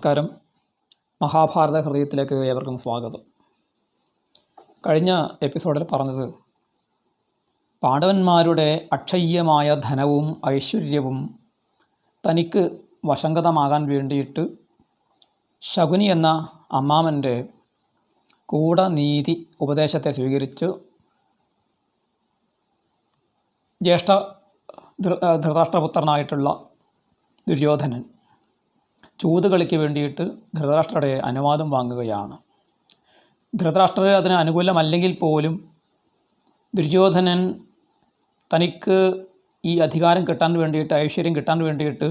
നമസ്കാരം. മഹാഭാരത ഹൃദയത്തിലേക്ക് ഏവർക്കും സ്വാഗതം. കഴിഞ്ഞ എപ്പിസോഡിൽ പറഞ്ഞത് പാണ്ഡവന്മാരുടെ അക്ഷയ്യമായ ധനവും ഐശ്വര്യവും തനിക്ക് വശങ്കതമാകാൻ വേണ്ടിയിട്ട് ശകുനി എന്ന അമ്മാമന്റെ കൂടനീതി ഉപദേശത്തെ സ്വീകരിച്ച് ജ്യേഷ്ഠ ധൃ- ധൃതരാഷ്ട്രപുത്രനായിട്ടുള്ള ദുര്യോധനൻ ചൂതുകളിക്ക് വേണ്ടിയിട്ട് ധൃതരാഷ്ട്രയുടെ അനുവാദം വാങ്ങുകയാണ്. ധൃതരാഷ്ട്രർ അതിന് അനുകൂലമല്ലെങ്കിൽ പോലും ദുര്യോധനൻ തനിക്ക് ഈ അധികാരം കിട്ടാൻ വേണ്ടിയിട്ട് ഐശ്വര്യം കിട്ടാൻ വേണ്ടിയിട്ട്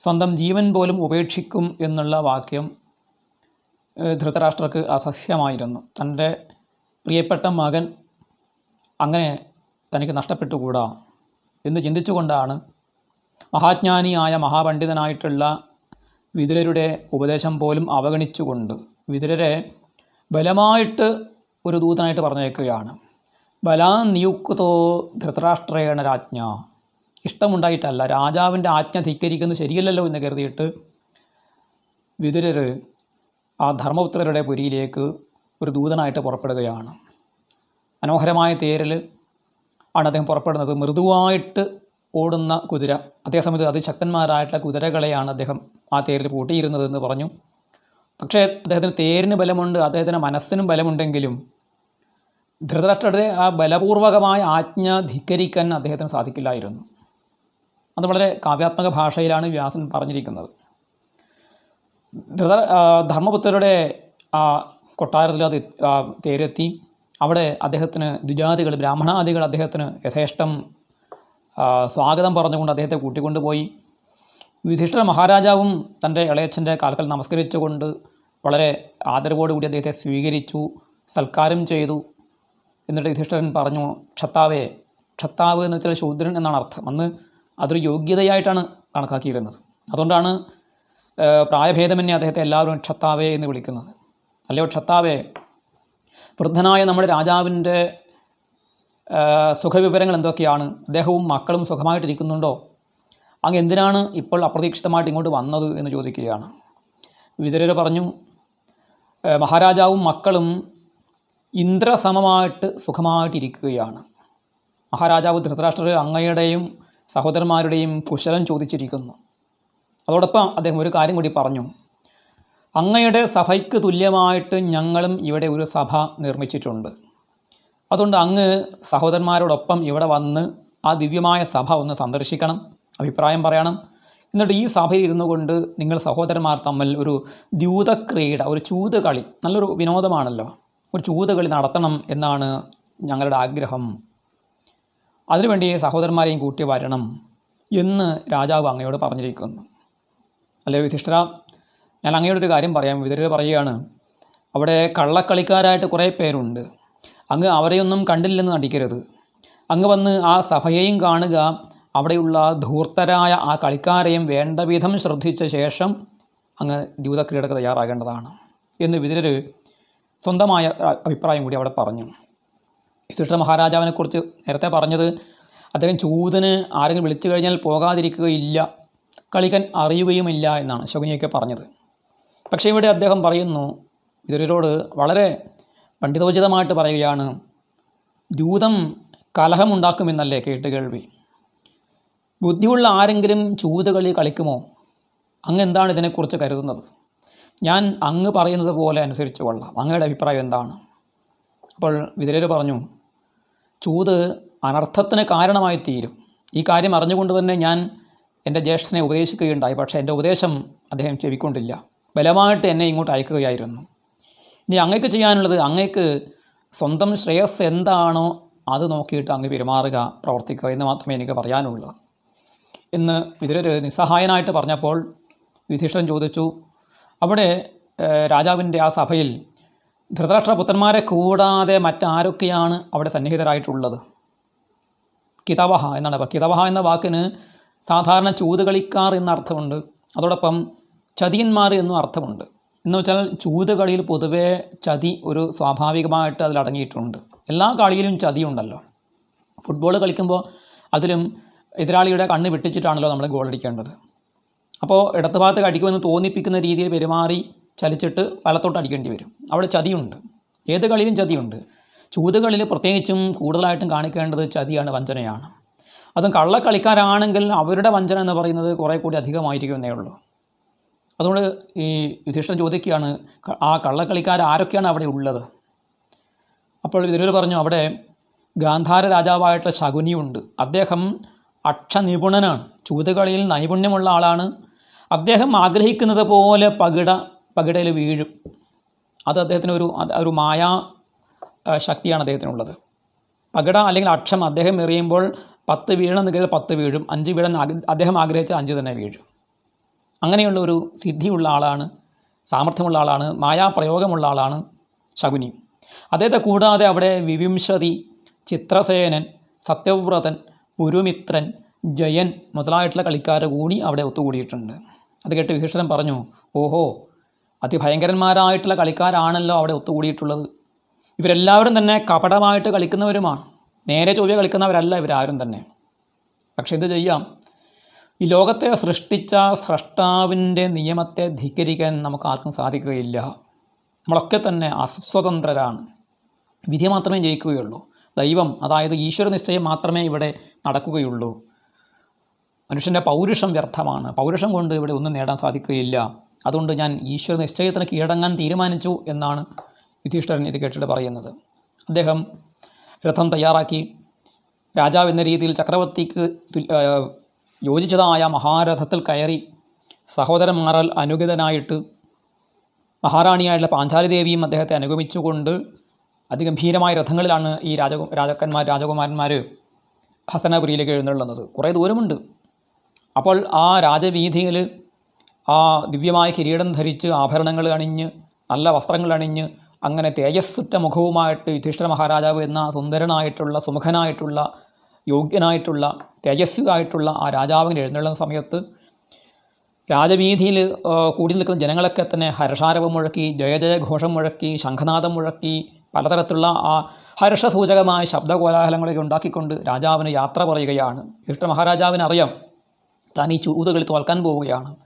സ്വന്തം ജീവൻ പോലും ഉപേക്ഷിക്കും എന്നുള്ള വാക്യം ധൃതരാഷ്ട്രക്ക് അസഹ്യമായിരുന്നു. തന്റെ പ്രിയപ്പെട്ട മകൻ അങ്ങനെ തനിക്ക് നഷ്ടപ്പെട്ടുകൂടാ എന്ന് ചിന്തിച്ചുകൊണ്ടാണ് മഹാജ്ഞാനിയായ മഹാപണ്ഡിതനായിട്ടുള്ള വിതുരരുടെ ഉപദേശം പോലും അവഗണിച്ചുകൊണ്ട് വിതുരരെ ബലമായിട്ട് ഒരു ദൂതനായിട്ട് പറഞ്ഞേക്കുകയാണ് ബലാ നിയുക്തോ ധൃതരാഷ്ട്രേണ രാജ്ഞ. ഇഷ്ടമുണ്ടായിട്ടല്ല. രാജാവിന്റെ ആജ്ഞ ധിക്കരിക്കുന്നത് ശരിയല്ലല്ലോ എന്ന് കരുതിയിട്ട് വിതുരർ ആ ധർമ്മപുത്രരുടെ പുരിയിലേക്ക് ഒരു ദൂതനായിട്ട് പുറപ്പെടുകയാണ്. മനോഹരമായ തേരിൽ ആണ് അദ്ദേഹം പുറപ്പെടുന്നത്. മൃദുവായിട്ട് ഓടുന്ന കുതിര. അതേസമയത്ത് അതിശക്തന്മാരായിട്ടുള്ള കുതിരകളെയാണ് അദ്ദേഹം ആ തേരിൽ പൂട്ടിയിരുന്നത് എന്ന് പറഞ്ഞു. പക്ഷേ അദ്ദേഹത്തിന് തേരിന് ബലമുണ്ട് അദ്ദേഹത്തിന് മനസ്സിനും ബലമുണ്ടെങ്കിലും ധൃതരാഷ്ട്രയുടെ ആ ബലപൂർവകമായ ആജ്ഞ ധിക്കരിക്കാൻ അദ്ദേഹത്തിന് സാധിക്കില്ലായിരുന്നു. അത് വളരെ കാവ്യാത്മക ഭാഷയിലാണ് വ്യാസൻ പറഞ്ഞിരിക്കുന്നത്. ധൃത ധർമ്മപുത്രരുടെ ആ കൊട്ടാരത്തിൽ അത് തേരെത്തി. അവിടെ അദ്ദേഹത്തിന് ദ്വിജാതികൾ ബ്രാഹ്മണാദികൾ അദ്ദേഹത്തിന് യഥേഷ്ടം സ്വാഗതം പറഞ്ഞുകൊണ്ട് അദ്ദേഹത്തെ കൂട്ടിക്കൊണ്ടുപോയി. യുധിഷ്ഠിര മഹാരാജാവും തന്റെ ഇളയച്ചന്റെ കാൽക്കൽ നമസ്കരിച്ചുകൊണ്ട് വളരെ ആദരവോടുകൂടി അദ്ദേഹത്തെ സ്വീകരിച്ചു സൽക്കാരം ചെയ്തു. എന്നിട്ട് യുധിഷ്ഠിരൻ പറഞ്ഞു ക്ഷത്താവേ ക്ഷത്താവ് എന്ന് വെച്ചാൽ ശൂദ്രൻ എന്നാണ് അർത്ഥം. അന്ന് അതൊരു യോഗ്യതയായിട്ടാണ് കണക്കാക്കിയിരുന്നത്. അതുകൊണ്ടാണ് പ്രായഭേദമന്യേ അദ്ദേഹത്തെ എല്ലാവരും ക്ഷത്താവേ എന്ന് വിളിക്കുന്നത്. അല്ലയോ ക്ഷത്താവേ വൃദ്ധനായ നമ്മുടെ രാജാവിന്റെ സുഖവിവരങ്ങൾ എന്തൊക്കെയാണ്? അദ്ദേഹവും മക്കളും സുഖമായിട്ടിരിക്കുന്നുണ്ടോ? അങ്ങ് എന്തിനാണ് ഇപ്പോൾ അപ്രതീക്ഷിതമായിട്ട് ഇങ്ങോട്ട് വന്നത് എന്ന് ചോദിക്കുകയാണ്. വിതുരർ പറഞ്ഞു മഹാരാജാവും മക്കളും ഇന്ദ്രസമമായിട്ട് സുഖമായിട്ടിരിക്കുകയാണ്. മഹാരാജാവ് ധൃതരാഷ്ട്രർ അങ്ങയുടെയും സഹോദരന്മാരുടെയും കുശലം ചോദിച്ചിരിക്കുന്നു. അതോടൊപ്പം അദ്ദേഹം ഒരു കാര്യം കൂടി പറഞ്ഞു അങ്ങയുടെ സഭയ്ക്ക് തുല്യമായിട്ട് ഞങ്ങളും ഇവിടെ ഒരു സഭ നിർമ്മിച്ചിട്ടുണ്ട്. അതുകൊണ്ട് അങ്ങ് സഹോദരന്മാരോടൊപ്പം ഇവിടെ വന്ന് ആ ദിവ്യമായ സഭ ഒന്ന് സന്ദർശിക്കണം. അഭിപ്രായം പറയണം. എന്നിട്ട് ഈ സഭയിൽ ഇരുന്നു കൊണ്ട് നിങ്ങൾ സഹോദരന്മാർ തമ്മിൽ ഒരു ദ്യൂതക്രീഡ ഒരു ചൂത് കളി നല്ലൊരു വിനോദമാണല്ലോ. ഒരു ചൂത് കളി നടത്തണം എന്നാണ് ഞങ്ങളുടെ ആഗ്രഹം. അതിനുവേണ്ടി സഹോദരന്മാരെയും കൂട്ടി വരണം എന്ന് രാജാവ് അങ്ങയോട് പറഞ്ഞിരിക്കുന്നു. അല്ലേ യുധിഷ്ഠിര? ഞാൻ അങ്ങയോടൊരു കാര്യം പറയാം. വിതരർ പറയുകയാണ് അവിടെ കള്ളക്കളിക്കാരായിട്ട് കുറേ പേരുണ്ട്. അങ്ങ് അവരെയൊന്നും കണ്ടില്ലെന്ന് നടിക്കരുത്. അങ്ങ് വന്ന് ആ സഭയെയും കാണുക അവിടെയുള്ള ധൂർത്തരായ ആ കളിക്കാരെയും വേണ്ടവിധം ശ്രദ്ധിച്ച ശേഷം അങ്ങ് ദ്യൂതക്രീഡക്ക് തയ്യാറാകേണ്ടതാണ് എന്ന് വിതിരര് സ്വന്തമായ അഭിപ്രായം കൂടി അവിടെ പറഞ്ഞു. യുധിഷ്ഠിര മഹാരാജാവിനെക്കുറിച്ച് നേരത്തെ പറഞ്ഞത് അദ്ദേഹം ചൂതിന് ആരെങ്കിലും വിളിച്ചു കഴിഞ്ഞാൽ പോകാതിരിക്കുകയില്ല കളിക്കൻ അറിയുകയുമില്ല എന്നാണ് ശകുനിയൊക്കെ പറഞ്ഞത്. പക്ഷേ ഇവിടെ അദ്ദേഹം പറയുന്നു വിതുരരോട് വളരെ പണ്ഡിതോചിതമായിട്ട് പറയുകയാണ് ദൂതം കലഹമുണ്ടാക്കുമെന്നല്ലേ കേട്ട് കേൾവി ബുദ്ധിയുള്ള ആരെങ്കിലും ചൂതുകളി കളിക്കുമോ? അങ്ങ് എന്താണ് ഇതിനെക്കുറിച്ച് കരുതുന്നത്? ഞാൻ അങ്ങ് പറയുന്നത് പോലെ അനുസരിച്ച് കൊള്ളാം. അങ്ങയുടെ അഭിപ്രായം എന്താണ്? അപ്പോൾ വിതുരർ പറഞ്ഞു ചൂത് അനർത്ഥത്തിന് കാരണമായി തീരും. ഈ കാര്യം അറിഞ്ഞുകൊണ്ട് തന്നെ ഞാൻ എന്റെ ജ്യേഷ്ഠനെ ഉപദേശിക്കുകയുണ്ടായി. പക്ഷേ എന്റെ ഉപദേശം അദ്ദേഹം ചെവിക്കൊണ്ടില്ല. ബലമായിട്ട് എന്നെ ഇങ്ങോട്ട് അയക്കുകയായിരുന്നു. ഇനി അങ്ങേക്ക് ചെയ്യാനുള്ളത് അങ്ങേക്ക് സ്വന്തം ശ്രേയസ് എന്താണോ അത് നോക്കിയിട്ട് അങ്ങ് പെരുമാറുക പ്രവർത്തിക്കുക എന്ന് മാത്രമേ എനിക്ക് പറയാനുള്ളൂ. എന്ന് വിദുരര് നിസ്സഹായനായിട്ട് പറഞ്ഞപ്പോൾ യുധിഷ്ഠിരൻ ചോദിച്ചു അവിടെ രാജാവിന്റെ ആ സഭയിൽ ധൃതരാഷ്ട്രപുത്രന്മാരെ കൂടാതെ മറ്റാരൊക്കെയാണ് അവിടെ സന്നിഹിതരായിട്ടുള്ളത്? കിതവഹ എന്നാണ് അപ്പോൾ കിതവഹ എന്ന വാക്കിന് സാധാരണ ചൂതുകളിക്കാർ എന്ന അർത്ഥമുണ്ട്. അതോടൊപ്പം ചതിയന്മാർ എന്നും അർത്ഥമുണ്ട്. എന്ന് വെച്ചാൽ ചൂതുകളിയിൽ പൊതുവേ ചതി ഒരു സ്വാഭാവികമായിട്ട് അതിലടങ്ങിയിട്ടുണ്ട്. എല്ലാ കളിയിലും ചതിയുണ്ടല്ലോ. ഫുട്ബോൾ കളിക്കുമ്പോൾ അതിലും എതിരാളിയുടെ കണ്ണ് വിട്ടിച്ചിട്ടാണല്ലോ നമ്മൾ ഗോളടിക്കേണ്ടത് അപ്പോൾ ഇടത്ത് ഭാഗത്ത് അടിക്കുമെന്ന് തോന്നിപ്പിക്കുന്ന രീതിയിൽ പെരുമാറി ചലിച്ചിട്ട് വലത്തോട്ട് അടിക്കേണ്ടി വരും. അവിടെ ചതിയുണ്ട്. ഏത് കളിയിലും ചതിയുണ്ട്. ചൂതുകളിൽ പ്രത്യേകിച്ചും കൂടുതലായിട്ടും കാണിക്കേണ്ടത് ചതിയാണ് വഞ്ചനയാണ്. അതും കള്ളക്കളിക്കാരാണെങ്കിൽ അവരുടെ വഞ്ചന എന്ന് പറയുന്നത് കുറേ കൂടി അധികമായിരിക്കുമെന്നേ ഉള്ളൂ. അതുകൊണ്ട് ഈ യുധിഷ്ഠൻ ചോദിക്കുകയാണ് ആ കള്ളക്കളിക്കാർ ആരൊക്കെയാണ് അവിടെ ഉള്ളത്? അപ്പോൾ ഇതിലൊരു പറഞ്ഞു അവിടെ ഗാന്ധാര രാജാവായിട്ടുള്ള ശകുനിയുണ്ട്. അദ്ദേഹം അക്ഷനിപുണനാണ്. ചൂതുകളിയിൽ നൈപുണ്യമുള്ള ആളാണ്. അദ്ദേഹം ആഗ്രഹിക്കുന്നത് പോലെ പകിട പകിടയിൽ വീഴും. അത് അദ്ദേഹത്തിന് ഒരു ഒരു മായാ ശക്തിയാണ് അദ്ദേഹത്തിനുള്ളത്. പകിട അല്ലെങ്കിൽ അക്ഷം അദ്ദേഹം എറിയുമ്പോൾ പത്ത് വീഴണം വീഴണമെങ്കിൽ പത്ത് വീഴും. അഞ്ച് വീഴാൻ അദ്ദേഹം ആഗ്രഹിച്ചാൽ അഞ്ച് തന്നെ വീഴും. അങ്ങനെയുള്ള ഒരു സിദ്ധിയുള്ള ആളാണ് സാമർഥ്യമുള്ള ആളാണ് മായാപ്രയോഗമുള്ള ആളാണ് ശകുനി. അദ്ദേഹത്തെ കൂടാതെ അവിടെ വിവിംശതി ചിത്രസേനൻ സത്യവ്രതൻ പുരുമിത്രൻ ജയൻ മുതലായിട്ടുള്ള കളിക്കാരെ കൂടി അവിടെ ഒത്തുകൂടിയിട്ടുണ്ട്. അത് കേട്ട് വിശിഷ്ടൻ പറഞ്ഞു ഓഹോ അതിഭയങ്കരന്മാരായിട്ടുള്ള കളിക്കാരാണല്ലോ അവിടെ ഒത്തുകൂടിയിട്ടുള്ളത്. ഇവരെല്ലാവരും തന്നെ കപടമായിട്ട് കളിക്കുന്നവരുമാണ്. നേരെ ചൊവ്വ കളിക്കുന്നവരല്ല ഇവരാരും തന്നെ. പക്ഷേ ഇത് ചെയ്യാം. ഈ ലോകത്തെ സൃഷ്ടിച്ച സ്രഷ്ടാവിന്റെ നിയമത്തെ ധിക്കരിക്കാൻ നമുക്ക് ആർക്കും സാധിക്കുകയില്ല. നമ്മളൊക്കെ തന്നെ അസ്വതന്ത്രരാണ്. വിധി മാത്രമേ ജയിക്കുകയുള്ളൂ. ദൈവം അതായത് ഈശ്വര നിശ്ചയം മാത്രമേ ഇവിടെ നടക്കുകയുള്ളൂ. മനുഷ്യന്റെ പൗരുഷം വ്യർത്ഥമാണ്. പൗരുഷം കൊണ്ട് ഇവിടെ ഒന്നും നേടാൻ സാധിക്കുകയില്ല. അതുകൊണ്ട് ഞാൻ ഈശ്വര നിശ്ചയത്തിന് കീഴടങ്ങാൻ തീരുമാനിച്ചു എന്നാണ് യുധിഷ്ഠരൻ ഇത് കേട്ടിട്ട് പറയുന്നത്. അദ്ദേഹം രഥം തയ്യാറാക്കി. രാജാവ് എന്ന രീതിയിൽ ചക്രവർത്തിക്ക് യോജിച്ചതായ മഹാരഥത്തിൽ കയറി സഹോദരന്മാരാൽ അനുഗതനായിട്ട് മഹാറാണിയായിട്ടുള്ള പാഞ്ചാലി ദേവിയും അദ്ദേഹത്തെ അനുഗമിച്ചുകൊണ്ട് അതിഗംഭീരമായ രഥങ്ങളിലാണ് ഈ രാജ രാജാക്കന്മാർ രാജകുമാരന്മാർ ഹസ്തനാപുരിയിലേക്ക് എഴുന്നള്ളുന്നത്. കുറേ ദൂരമുണ്ട്. അപ്പോൾ ആ രാജവീഥിയിൽ ആ ദിവ്യമായ കിരീടം ധരിച്ച് ആഭരണങ്ങൾ അണിഞ്ഞ് നല്ല വസ്ത്രങ്ങൾ അണിഞ്ഞ് അങ്ങനെ തേജസ്സുറ്റ മുഖവുമായിട്ട് യുധിഷ്ഠിര മഹാരാജാവ് എന്ന സുന്ദരനായിട്ടുള്ള സുമുഖനായിട്ടുള്ള യോഗ്യനായിട്ടുള്ള തേജസ്വിയായിട്ടുള്ള ആ രാജാവിന് എഴുന്നള്ളുന്ന സമയത്ത് രാജവീഥിയിൽ കൂടി നിൽക്കുന്ന ജനങ്ങളൊക്കെ തന്നെ ഹർഷാരവം മുഴക്കി ജയജയഘോഷം മുഴക്കി ശംഖനാഥം മുഴക്കി പലതരത്തിലുള്ള ആ ഹർഷസൂചകമായ ശബ്ദകോലാഹലങ്ങളൊക്കെ ഉണ്ടാക്കിക്കൊണ്ട് രാജാവിന് യാത്ര പറയുകയാണ്. ഇഷ്ട മഹാരാജാവിന് അറിയാം താൻ ഈ ചൂതുകളിൽ തോൽക്കാൻ പോവുകയാണ്.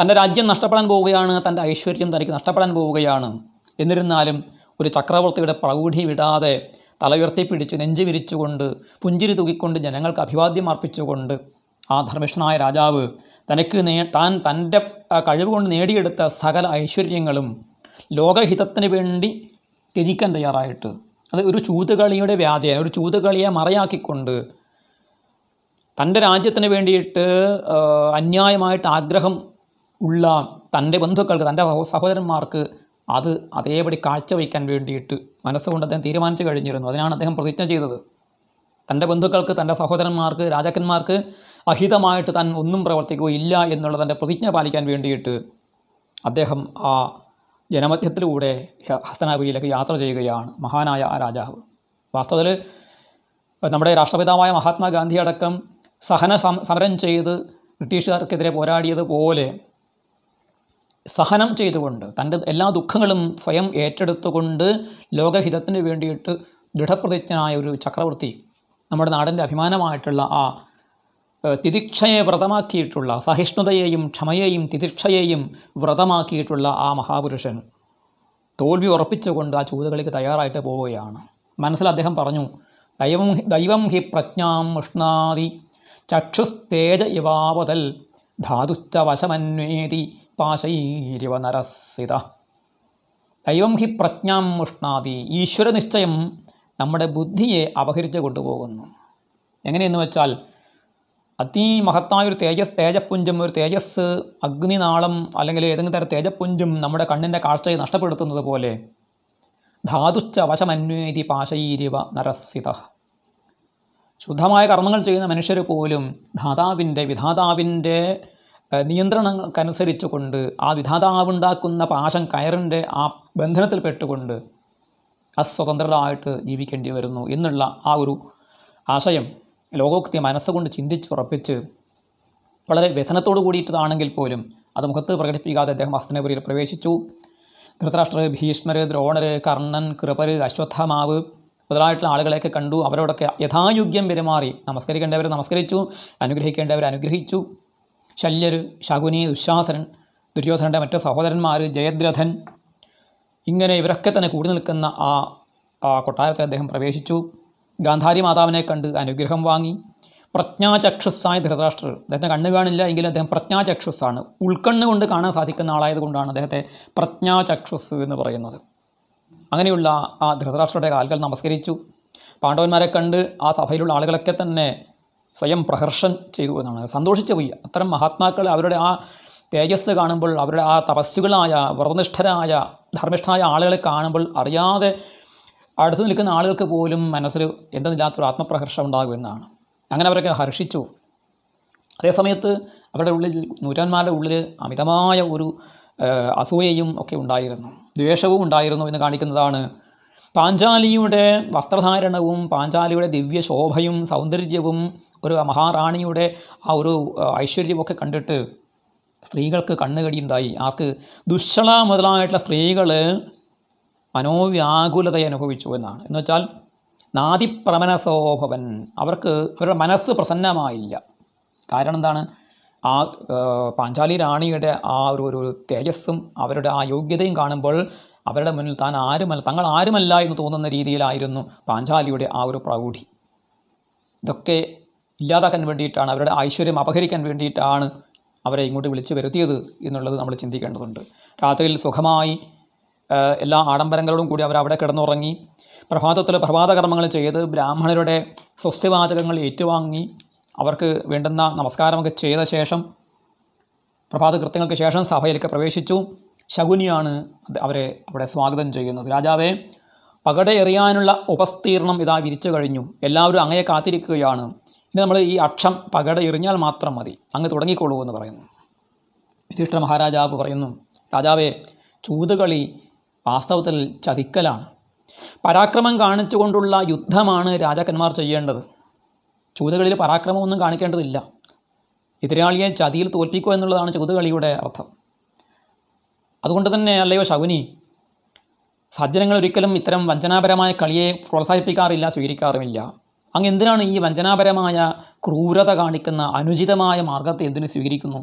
തന്റെ രാജ്യം നഷ്ടപ്പെടാൻ പോവുകയാണ് തന്റെ ഐശ്വര്യം തനിക്ക് നഷ്ടപ്പെടാൻ പോവുകയാണ്. എന്നിരുന്നാലും ഒരു ചക്രവർത്തിയുടെ പ്രൗഢി വിടാതെ തല ഉയർത്തിപ്പിടിച്ച് നെഞ്ചു വിരിച്ചുകൊണ്ട് പുഞ്ചിരി തൂക്കിക്കൊണ്ട് ജനങ്ങൾക്ക് അഭിവാദ്യം അർപ്പിച്ചുകൊണ്ട് ആ ധർമ്മിഷ്ഠനായ രാജാവ് തനിക്ക് നേ താൻ തന്റെ കഴിവുകൊണ്ട് കഴിവ് കൊണ്ട് നേടിയെടുത്ത സകല ഐശ്വര്യങ്ങളും ലോകഹിതത്തിന് വേണ്ടി ത്യജിക്കാൻ തയ്യാറായിട്ട്. അത് ഒരു ചൂതുകളിയുടെ വ്യാജേന ഒരു ചൂതുകളിയെ മറയാക്കിക്കൊണ്ട് തന്റെ രാജ്യത്തിന് വേണ്ടിയിട്ട് അന്യായമായിട്ട് ആഗ്രഹം ഉള്ള തന്റെ ബന്ധുക്കൾക്ക് തന്റെ സഹോ- സഹോദരന്മാർക്ക് അത് അതേപടി കാഴ്ചവയ്ക്കാൻ വേണ്ടിയിട്ട് മനസ്സുകൊണ്ട് അദ്ദേഹം തീരുമാനിച്ചു കഴിഞ്ഞിരുന്നു. അതിനാണ് അദ്ദേഹം പ്രതിജ്ഞ ചെയ്തത്. തന്റെ ബന്ധുക്കൾക്ക് തന്റെ സഹോദരന്മാർക്ക് രാജാക്കന്മാർക്ക് അഹിതമായിട്ട് താൻ ഒന്നും പ്രവർത്തിക്കുകയില്ല എന്നുള്ള തന്റെ പ്രതിജ്ഞ പാലിക്കാൻ വേണ്ടിയിട്ട് അദ്ദേഹം ആ ജനമധ്യത്തിലൂടെ ഹസ്തനാപുരിയിലേക്ക് യാത്ര ചെയ്യുകയാണ് മഹാനായ ആ രാജാവ്. വാസ്തവത്തിൽ നമ്മുടെ രാഷ്ട്രപിതാവായ മഹാത്മാഗാന്ധി അടക്കം സഹന സമരം ചെയ്ത് ബ്രിട്ടീഷുകാർക്കെതിരെ പോരാടിയതുപോലെ സഹനം ചെയ്തുകൊണ്ട് തന്റെ എല്ലാ ദുഃഖങ്ങളും സ്വയം ഏറ്റെടുത്തുകൊണ്ട് ലോകഹിതത്തിന് വേണ്ടിയിട്ട് ദൃഢപ്രതിജ്ഞനായ ഒരു ചക്രവർത്തി നമ്മുടെ നാടിന്റെ അഭിമാനമായിട്ടുള്ള ആ ഏഹ്, തിതിക്ഷയെ വ്രതമാക്കിയിട്ടുള്ള സഹിഷ്ണുതയെയും ക്ഷമയെയും തിദിക്ഷയെയും വ്രതമാക്കിയിട്ടുള്ള ആ മഹാപുരുഷൻ തോൽവി ഉറപ്പിച്ചുകൊണ്ട് ആ ചൂതുകളിക്ക് തയ്യാറായിട്ട് പോവുകയാണ്. മനസ്സിൽ അദ്ദേഹം പറഞ്ഞു ദൈവം ദൈവം ഹി പ്രജ്ഞാം ഉഷ്ണാതി ചക്ഷുസ്തേജ ഇവാവതൽ ധാതുശ്ച വശമന്വേതി പാശൈരിവ നരസിത. ദൈവം ഹി പ്രജ്ഞാം ഉഷ്ണാതി ഈശ്വര നിശ്ചയം നമ്മുടെ ബുദ്ധിയെ അപഹരിച്ചു കൊണ്ടുപോകുന്നു. എങ്ങനെയെന്ന് വെച്ചാൽ അതിമഹത്തായ ഒരു തേജസ് തേജപ്പുഞ്ചും ഒരു തേജസ് അഗ്നിനാളം അല്ലെങ്കിൽ ഏതെങ്കിലും തരം തേജപ്പുഞ്ചും നമ്മുടെ കണ്ണിന്റെ കാഴ്ചയെ നഷ്ടപ്പെടുത്തുന്നത് പോലെ ധാതുച്ച വശമന്വേതി പാശൈരിവ നരസിത. ശുദ്ധമായ കർമ്മങ്ങൾ ചെയ്യുന്ന മനുഷ്യർ പോലും ധാതാവിന്റെ വിധാതാവിന്റെ നിയന്ത്രണങ്ങൾക്കനുസരിച്ചു നിയന്ത്രണങ്ങൾക്കനുസരിച്ച് കൊണ്ട് ആ വിധാതാവുണ്ടാക്കുന്ന പാശം കയറിന്റെ ആ ബന്ധനത്തിൽ പെട്ടുകൊണ്ട് അസ്വതന്ത്രരായിട്ട് ജീവിക്കേണ്ടി വരുന്നു എന്നുള്ള ആ ഒരു ആശയം ലോകോക്തി മനസ്സുകൊണ്ട് ചിന്തിച്ചുറപ്പിച്ച് വളരെ വ്യസനത്തോട് കൂടിയിട്ടതാണെങ്കിൽ പോലും അത് മുഖത്ത് പ്രകടിപ്പിക്കാതെ അദ്ദേഹം ഹസ്തനപുരിയിൽ പ്രവേശിച്ചു. ധൃതരാഷ്ട്രർ ഭീഷ്മർ ദ്രോണർ കർണൻ കൃപർ അശ്വത്ഥമാവ് മുതലായിട്ടുള്ള ആളുകളെയൊക്കെ കണ്ടു. അവരോടൊക്കെ യഥായുഗ്യം പെരുമാറി നമസ്കരിക്കേണ്ടവർ നമസ്കരിച്ചു അനുഗ്രഹിക്കേണ്ടവർ അനുഗ്രഹിച്ചു. ശല്യർ ശകുനി ദുശാസനൻ ദുര്യോധനന്റെ മറ്റ് സഹോദരന്മാർ ജയദ്രഥൻ ഇങ്ങനെ ഇവരൊക്കെ തന്നെ കൂടി നിൽക്കുന്ന ആ കൊട്ടാരത്തെ അദ്ദേഹം പ്രവേശിച്ചു. ഗാന്ധാരി മാതാവിനെ കണ്ട് അനുഗ്രഹം വാങ്ങി. പ്രജ്ഞാചക്ഷുസ്സായ ധൃതരാഷ്ട്രർ. അദ്ദേഹത്തെ കണ്ണ് കാണില്ല എങ്കിലും അദ്ദേഹം പ്രജ്ഞാചക്ഷുസ്സാണ്. ഉൾക്കണ്ണ് കൊണ്ട് കാണാൻ സാധിക്കുന്ന ആളായതുകൊണ്ടാണ് അദ്ദേഹത്തെ പ്രജ്ഞാചക്ഷുസ് എന്ന് പറയുന്നത്. അങ്ങനെയുള്ള ആ ധൃതരാഷ്ട്രയുടെ കാൽകൾ നമസ്കരിച്ചു. പാണ്ഡവന്മാരെ കണ്ട് ആ സഭയിലുള്ള ആളുകളൊക്കെ തന്നെ സ്വയം പ്രഹർഷൻ ചെയ്തു എന്നാണ്. സന്തോഷിച്ചു പോയി. അത്തരം മഹാത്മാക്കൾ അവരുടെ ആ തേജസ് കാണുമ്പോൾ അവരുടെ ആ തപസ്സുകളായ വ്രതനിഷ്ഠരായ ധർമ്മിഷ്ഠരായ ആളുകളെ കാണുമ്പോൾ അറിയാതെ അടുത്ത് നിൽക്കുന്ന ആളുകൾക്ക് പോലും മനസ്സിൽ എന്തെന്നില്ലാത്തൊരു ആത്മപ്രഹർഷം ഉണ്ടാകുമെന്നാണ് അങ്ങനെ അവരൊക്കെ ഹർഷിച്ചു. അതേസമയത്ത് അവരുടെ ഉള്ളിൽ നൂറ്റാന്മാരുടെ ഉള്ളിൽ അമിതമായ ഒരു അസൂയയും ഒക്കെ ഉണ്ടായിരുന്നു. ദ്വേഷവും ഉണ്ടായിരുന്നു എന്ന് കാണിക്കുന്നതാണ്. പാഞ്ചാലിയുടെ വസ്ത്രധാരണവും പാഞ്ചാലിയുടെ ദിവ്യശോഭയും സൗന്ദര്യവും ഒരു മഹാറാണിയുടെ ആ ഒരു ഐശ്വര്യമൊക്കെ കണ്ടിട്ട് സ്ത്രീകൾക്ക് കണ്ണുകടിയുണ്ടായി ആർക്ക്? ദുശ്ശള മുതലായിട്ടുള്ള സ്ത്രീകൾ മനോവ്യാകുലത അനുഭവിച്ചു എന്നാണ്. എന്ന് വെച്ചാൽ നാദിപ്രമനസോഭവൻ അവർക്ക് അവരുടെ മനസ്സ് പ്രസന്നമായില്ല. കാരണം എന്താണ്? ആ പാഞ്ചാലി റാണിയുടെ ആ ഒരു ഒരു തേജസ്സും അവരുടെ ആ യോഗ്യതയും കാണുമ്പോൾ അവരുടെ മുന്നിൽ താൻ ആരുമല്ല തങ്ങൾ ആരുമല്ല എന്ന് തോന്നുന്ന രീതിയിലായിരുന്നു പാഞ്ചാലിയുടെ ആ ഒരു പ്രൗഢി. ഇതൊക്കെ ഇല്ലാതാക്കാൻ വേണ്ടിയിട്ടാണ് അവരുടെ ഐശ്വര്യം അപഹരിക്കാൻ വേണ്ടിയിട്ടാണ് അവരെ ഇങ്ങോട്ട് വിളിച്ചു വരുത്തിയത് എന്നുള്ളത് നമ്മൾ ചിന്തിക്കേണ്ടതുണ്ട്. രാത്രിയിൽ സുഖമായി എല്ലാ ആഡംബരങ്ങളോടും കൂടി അവർ അവിടെ കിടന്നുറങ്ങി. പ്രഭാതത്തിൽ പ്രഭാതകർമ്മങ്ങൾ ചെയ്ത് ബ്രാഹ്മണരുടെ സ്വസ്തിവാചകങ്ങൾ ഏറ്റുവാങ്ങി. അവർക്ക് വേണ്ടുന്ന നമസ്കാരമൊക്കെ ചെയ്ത ശേഷം പ്രഭാതകൃത്യങ്ങൾക്ക് ശേഷം സഭയിലേക്ക് പ്രവേശിച്ചു. ശകുനിയാണ് അവരെ അവിടെ സ്വാഗതം ചെയ്യുന്നത്. രാജാവേ പകട എറിയാനുള്ള ഉപസ്തീർണം ഇതാ വിരിച്ചു കഴിഞ്ഞു. എല്ലാവരും അങ്ങയെ കാത്തിരിക്കുകയാണ്. ഇനി നമ്മൾ ഈ അക്ഷം പകട എറിഞ്ഞാൽ മാത്രം മതി. അങ്ങ് തുടങ്ങിക്കൊള്ളൂ എന്ന് പറയുന്നു. യുധിഷ്ഠ മഹാരാജാവ് പറയുന്നു രാജാവേ ചൂതുകളി വാസ്തവത്തിൽ ചതിക്കലാണ്. പരാക്രമം കാണിച്ചുകൊണ്ടുള്ള യുദ്ധമാണ് രാജാക്കന്മാർ ചെയ്യേണ്ടത്. ചൂതുകളിൽ പരാക്രമമൊന്നും കാണിക്കേണ്ടതില്ല. എതിരാളിയെ ചതിയിൽ തോൽപ്പിക്കുക എന്നുള്ളതാണ് ചൂതുകളിയുടെ അർത്ഥം. അതുകൊണ്ട് തന്നെ അല്ലയോ ശകുനി സജ്ജനങ്ങൾ ഒരിക്കലും ഇത്തരം വഞ്ചനാപരമായ കളിയെ പ്രോത്സാഹിപ്പിക്കാറില്ല സ്വീകരിക്കാറുമില്ല. അങ്ങ് എന്തിനാണ് ഈ വഞ്ചനാപരമായ ക്രൂരത കാണിക്കുന്ന അനുചിതമായ മാർഗത്തെ എന്തിനു സ്വീകരിക്കുന്നു?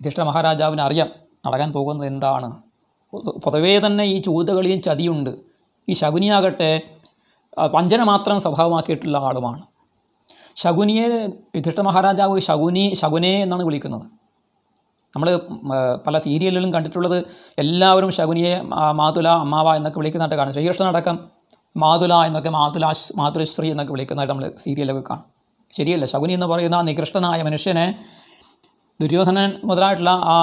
ജ്യേഷ്ഠ മഹാരാജാവിന് അറിയാം നടക്കാൻ പോകുന്നത് എന്താണ്. പൊതുവേ തന്നെ ഈ ചൂതുകളിയും ചതിയുണ്ട്. ഈ ശകുനിയാകട്ടെ വഞ്ചന മാത്രം സ്വഭാവമാക്കിയിട്ടുള്ള ആളുമാണ്. ശകുനിയെ യുധിഷ്ഠ മഹാരാജാവ് ശകുനി ശകുനെ എന്നാണ് വിളിക്കുന്നത്. നമ്മൾ പല സീരിയലുകളും കണ്ടിട്ടുള്ളത് എല്ലാവരും ശകുനിയെ മാതുല അമ്മാവ എന്നൊക്കെ വിളിക്കുന്നതായിട്ട് കാണും. ശ്രീകൃഷ്ണനടക്കം മാതുല എന്നൊക്കെ മാതുല മാതുലശ്രീ എന്നൊക്കെ വിളിക്കുന്നതായിട്ട് നമ്മൾ സീരിയലൊക്കെ കാണും. ശരിയല്ല ശകുനി എന്ന് പറയുന്ന ആ നികൃഷ്ടനായ മനുഷ്യനെ ദുര്യോധനൻ മുതലായിട്ടുള്ള ആ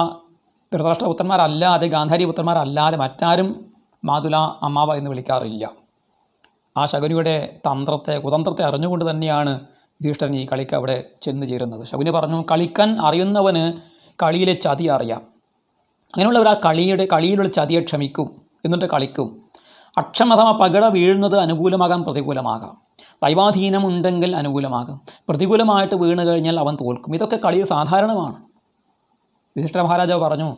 ധൃതരാഷ്ട്രപുത്രന്മാരല്ലാതെ ഗാന്ധാരി പുത്രന്മാരല്ലാതെ മറ്റാരും മാതുല അമ്മാവ എന്ന് വിളിക്കാറില്ല. ആ ശകുനിയുടെ തന്ത്രത്തെ കുതന്ത്രത്തെ അറിഞ്ഞുകൊണ്ട് തന്നെയാണ് യുധിഷ്ഠരൻ ഈ കളിക്ക് അവിടെ ചെന്ന് ചേരുന്നത്. ശകുനി പറഞ്ഞു കളിക്കാൻ അറിയുന്നവന് കളിയിലെ ചതി അറിയാം. അങ്ങനെയുള്ളവർ ആ കളിയുടെ കളിയിലുള്ള ചതിയെ ക്ഷമിക്കും. എന്നിട്ട് കളിക്കും. അക്ഷം അഥവാ പകട വീഴുന്നത് അനുകൂലമാകാം പ്രതികൂലമാകാം. ദൈവാധീനം ഉണ്ടെങ്കിൽ അനുകൂലമാകും. പ്രതികൂലമായിട്ട് വീണ് കഴിഞ്ഞാൽ അവൻ തോൽക്കും. ഇതൊക്കെ കളിയിൽ സാധാരണമാണ്. യുധിഷ്ഠിര മഹാരാജാവ് പറഞ്ഞു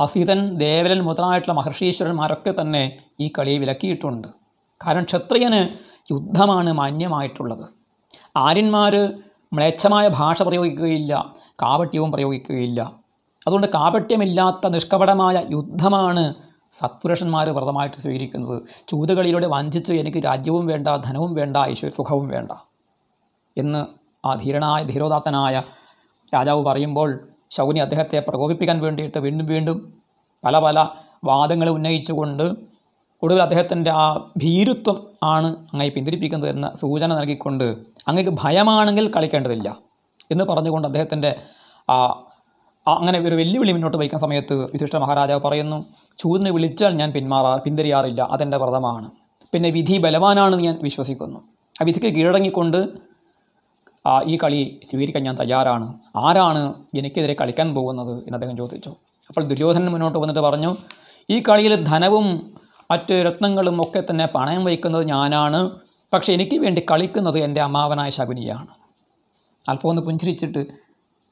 അസീതൻ ദേവലൻ മുതലായിട്ടുള്ള മഹർഷീശ്വരന്മാരൊക്കെ തന്നെ ഈ കളിയെ വിലക്കിയിട്ടുണ്ട്. കാരണം ക്ഷത്രിയന് യുദ്ധമാണ് മാന്യമായിട്ടുള്ളത്. ആര്യന്മാർ മ്ലേച്ഛമായ ഭാഷ പ്രയോഗിക്കുകയില്ല കാപട്യവും പ്രയോഗിക്കുകയില്ല. അതുകൊണ്ട് കാപട്യമില്ലാത്ത നിഷ്കപടമായ യുദ്ധമാണ് സത്പുരുഷന്മാർ വ്രതമായിട്ട് സ്വീകരിക്കുന്നത്. ചൂതുകളിലൂടെ വഞ്ചിച്ച് എനിക്ക് രാജ്യവും വേണ്ട ധനവും വേണ്ട ഐശ്വര്യ സുഖവും വേണ്ട എന്ന് ആ ധീരനായ ധീരോദാത്തനായ രാജാവ് പറയുമ്പോൾ ശൗനി അദ്ദേഹത്തെ പ്രകോപിപ്പിക്കാൻ വേണ്ടിയിട്ട് വീണ്ടും വീണ്ടും പല പല വാദങ്ങൾ ഉന്നയിച്ചുകൊണ്ട് ഒടുവിൽ അദ്ദേഹത്തിന്റെ ആ ഭീരുത്വം ആണ് അങ്ങയെ പിന്തിരിപ്പിക്കുന്നത് എന്ന സൂചന നൽകിക്കൊണ്ട് അങ്ങേക്ക് ഭയമാണെങ്കിൽ കളിക്കേണ്ടതില്ല എന്ന് പറഞ്ഞുകൊണ്ട് അദ്ദേഹത്തിന്റെ ആ അങ്ങനെ ഒരു വെല്ലുവിളി മുന്നോട്ട് വയ്ക്കുന്ന സമയത്ത് വിധിഷ്ഠ മഹാരാജാവ് പറയുന്നു ചൂതിനെ വിളിച്ചാൽ ഞാൻ പിന്മാറാ പിന്തിരിയാറില്ല അതെന്റെ വ്രതമാണ്. പിന്നെ വിധി ബലവാനാണെന്ന് ഞാൻ വിശ്വസിക്കുന്നു. ആ വിധിക്ക് കീഴടങ്ങിക്കൊണ്ട് ഈ കളി സ്വീകരിക്കാൻ ഞാൻ തയ്യാറാണ്. ആരാണ് എനിക്കെതിരെ കളിക്കാൻ പോകുന്നത് എന്ന് അദ്ദേഹം ചോദിച്ചു. അപ്പോൾ ദുര്യോധനൻ മുന്നോട്ട് വന്നിട്ട് പറഞ്ഞു ഈ കളിയിൽ ധനവും മറ്റ് രത്നങ്ങളും ഒക്കെ തന്നെ പണയം വയ്ക്കുന്നത് ഞാനാണ്. പക്ഷേ എനിക്ക് വേണ്ടി കളിക്കുന്നത് എന്റെ അമ്മാവനായ ശകുനിയാണ്. അല്പം ഒന്ന് പുഞ്ചിരിച്ചിട്ട്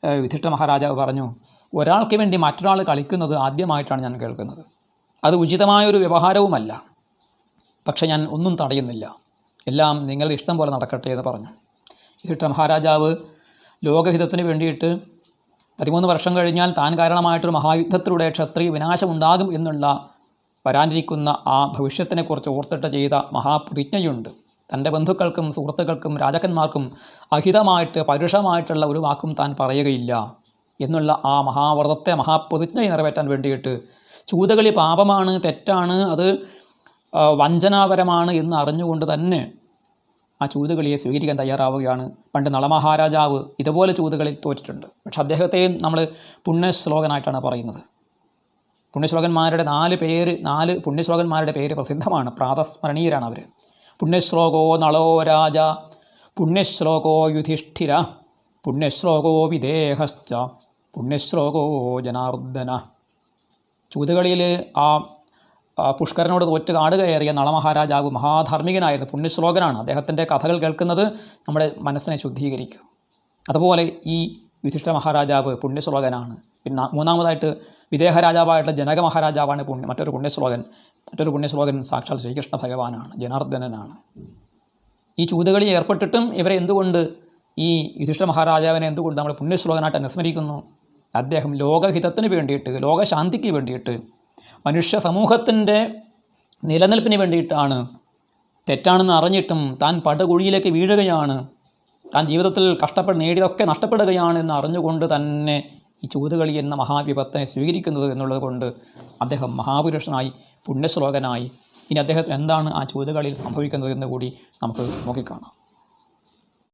യുധിഷ്ഠ മഹാരാജാവ് പറഞ്ഞു ഒരാൾക്ക് വേണ്ടി മറ്റൊരാൾ കളിക്കുന്നത് ആദ്യമായിട്ടാണ് ഞാൻ കേൾക്കുന്നത്. അത് ഉചിതമായൊരു വ്യവഹാരവുമല്ല. പക്ഷേ ഞാൻ ഒന്നും തടയുന്നില്ല. എല്ലാം നിങ്ങളുടെ ഇഷ്ടം പോലെ നടക്കട്ടെ എന്ന് പറഞ്ഞു. യുധിഷ്ഠ മഹാരാജാവ് ലോകഹിതത്തിന് വേണ്ടിയിട്ട് പതിമൂന്ന് വർഷം കഴിഞ്ഞാൽ താൻ കാരണമായിട്ടൊരു മഹായുദ്ധത്തിലൂടെ ക്ഷത്രിയ വിനാശമുണ്ടാകും എന്നുള്ള വരാനിരിക്കുന്ന ആ ഭവിഷ്യത്തിനെക്കുറിച്ച് ഓർത്തിട്ട് ചെയ്ത മഹാപ്രതിജ്ഞയുണ്ട്. തന്റെ ബന്ധുക്കൾക്കും സുഹൃത്തുക്കൾക്കും രാജാക്കന്മാർക്കും അഹിതമായിട്ട് പരുഷമായിട്ടുള്ള ഒരു വാക്കും താൻ പറയുകയില്ല എന്നുള്ള ആ മഹാവ്രതത്തെ മഹാപ്രതിജ്ഞ നിറവേറ്റാൻ വേണ്ടിയിട്ട് ചൂതകളി പാപമാണ് തെറ്റാണ് അത് വഞ്ചനാപരമാണ് എന്ന് അറിഞ്ഞുകൊണ്ട് തന്നെ ആ ചൂതുകളിയെ സ്വീകരിക്കാൻ തയ്യാറാവുകയാണ്. പണ്ട് നളമഹാരാജാവ് ഇതുപോലെ ചൂതുകളിൽ തോറ്റിട്ടുണ്ട്. പക്ഷെ അദ്ദേഹത്തെയും നമ്മൾ പുണ്യശ്ലോകനായിട്ടാണ് പറയുന്നത്. പുണ്യശ്ലോകന്മാരുടെ നാല് പേര് നാല് പുണ്യശ്ലോകന്മാരുടെ പേര് പ്രസിദ്ധമാണ്. പ്രാതസ്മരണീയരാണ് അവർ പുണ്യശ്ലോകോ നളോ രാജ പുണ്യശ്ലോകോ യുധിഷ്ഠിര പുണ്യശ്ലോകോ വിദേഹശ്ച പുണ്യശ്ലോകോ ജനാർദ്ദന. ചൂതുകളിയിൽ ആ പുഷ്കരനോട് തോറ്റ് കാട് കയറിയ നളമഹാരാജാവ് മഹാധാർമ്മികനായിരുന്നു പുണ്യശ്ലോകനാണ് അദ്ദേഹത്തിന്റെ കഥകൾ കേൾക്കുന്നത്. നമ്മുടെ മനസ്സിനെ ശുദ്ധീകരിക്കും. അതുപോലെ ഈ യുധിഷ്ഠ മഹാരാജാവ് പുണ്യശ്ലോകനാണ്. പിന്നെ മൂന്നാമതായിട്ട് വിദേഹ രാജാവായിട്ടുള്ള ജനക മഹാരാജാവാണ് പുണ്യ മറ്റൊരു പുണ്യശ്ലോകൻ. മറ്റൊരു പുണ്യശ്ലോകൻ സാക്ഷാൽ ശ്രീകൃഷ്ണ ഭഗവാനാണ് ജനാർദ്ദനനാണ്. ഈ ചൂതുകളി ഏർപ്പെട്ടിട്ടും ഇവരെ എന്തുകൊണ്ട് ഈ യുധിഷ്ഠ മഹാരാജാവിനെ എന്തുകൊണ്ട് നമ്മൾ പുണ്യശ്ലോകനായിട്ട് അനുസ്മരിക്കുന്നു? അദ്ദേഹം ലോകഹിതത്തിന് വേണ്ടിയിട്ട് ലോകശാന്തിക്ക് വേണ്ടിയിട്ട് മനുഷ്യ സമൂഹത്തിന്റെ നിലനിൽപ്പിന് വേണ്ടിയിട്ടാണ് തെറ്റാണെന്ന് അറിഞ്ഞിട്ടും താൻ പടുകുഴിയിലേക്ക് വീഴുകയാണ് താൻ ജീവിതത്തിൽ കഷ്ടപ്പെട്ട് നേടിയതൊക്കെ നഷ്ടപ്പെടുകയാണ് എന്ന് അറിഞ്ഞുകൊണ്ട് തന്നെ ഈ ചൂതുകളി എന്ന മഹാവിപത്തിനെ സ്വീകരിക്കുന്നത് എന്നുള്ളത് കൊണ്ട് അദ്ദേഹം മഹാപുരുഷനായി പുണ്യശ്ലോകനായി. ഇനി അദ്ദേഹത്തിന് എന്താണ് ആ ചൂതുകളിയിൽ സംഭവിക്കുന്നത് എന്ന് കൂടി നമുക്ക് നോക്കിക്കാണാം.